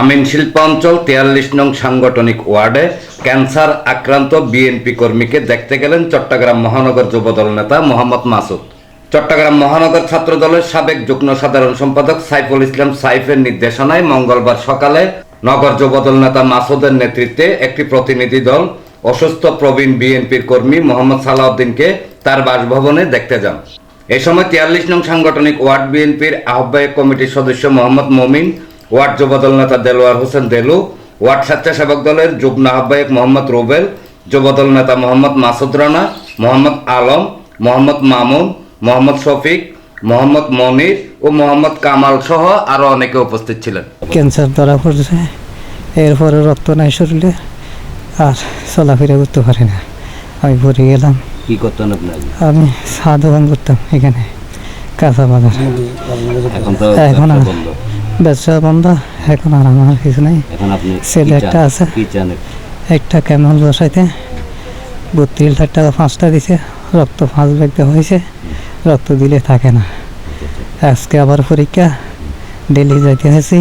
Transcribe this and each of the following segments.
আমিন শিল্পাঞ্চল তিয়াল্লিশ নং সাংগঠনিক ওয়ার্ডে ক্যান্সার আক্রান্ত বিএনপি কর্মীকে দেখতে গেলেন চট্টগ্রাম মহানগর যুবদল নেতা মোহাম্মদ মাসুদ। চট্টগ্রাম মহানগর ছাত্র দলের সাবেক যুগ্ম সাধারণ সম্পাদক সাইফুল ইসলাম সাইফের নির্দেশনায় মঙ্গলবার সকালে নগর যুবদল নেতা মাসুদের নেতৃত্বে একটি প্রতিনিধি দল অসুস্থ প্রবীণ বিএনপির কর্মী মোহাম্মদ সালাউদ্দিনকে তার বাসভবনে দেখতে যান। এ সময় তিয়াল্লিশ নং সাংগঠনিক ওয়ার্ড বিএনপির আহ্বায়ক কমিটির সদস্য মোহাম্মদ মমিন ওয়ার্ড যুবদল নেতা দেলোয়ার হোসেন দেলু ওয়ার্ড স্বেচ্ছাসেবক দলের যুগ্ম আহ্বায়ক মোহাম্মদ রুবেল যুবদল নেতা মোহাম্মদ মাসুদ রানা মোহাম্মদ আলম মোহাম্মদ মামুন মোহাম্মদ শফিক মোহাম্মদ মনির ও মোহাম্মদ কামাল সহ আরও অনেকে উপস্থিত ছিলেন। ক্যান্সার ধরা পড়ছে এরপরে রক্ত নাই শরীরে আর চলাফেরা করতে পারে না। আমি পড়ে গেলাম। কি করতেন আপনি আমি চা দোকান করতাম এখানে কাঁচা বাজার। এখন তো এখন ব্যবসা বন্ধ। এখন আর আমার কিছু নেই। ছেলে একটা আছে। একটা ক্যামেল বসাইতে। বত্রিশ লাখ টাকা পাঁচটা দিছে রক্ত পাঁচ ব্যাগ হয়েছে রক্ত দিলে থাকে না। আজকে আবার পরীক্ষা ডেলি যাইতে হয়েছি।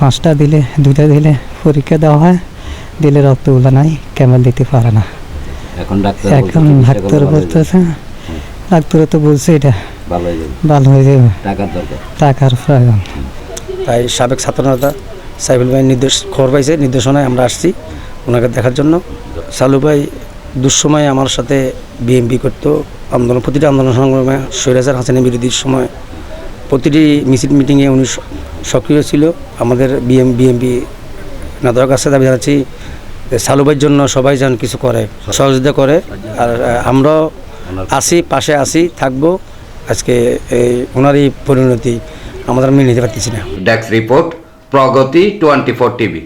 পাঁচটা দিলে দুইটা দিলে পরীক্ষা দেওয়া হয় দিলে রক্তগুলো নাই ক্যামেল দিতে পারে না। এখন ডাক্তার বলতেছে ডাক্তার তো বলছে এটা। ভালো হয়ে যাবে। ভালো হয়ে যাবে। টাকার দরকার। টাকার প্রয়োজন। তাই সাবেক ছাত্রনেতা সাইফুল ভাই নির্দেশ, খবর পাইছে, নির্দেশনায় আমরা আসছি ওনাকে দেখার জন্য। সালু ভাই দুঃসময়ে আমার সাথে বিএমপি করতো, আন্দোলন, প্রতিটি আন্দোলন সংগ্রামে সৈরাজার হাসানের বিরোধীর সময় প্রতিটি মিছিল মিটিংয়ে উনি সক্রিয় ছিল। আমাদের বিএম বিএমপি নেতার কাছে দাবি জানাচ্ছি যে সালু ভাইয়ের জন্য সবাই যেন কিছু করে, সহযোগিতা করে। আর আমরাও আসি, পাশে আসি, থাকব। আজকে এই ওনার এই পরিণতি। আমাদের মেনে নিতে পারতেছি না। Desk report Pragati twenty four TV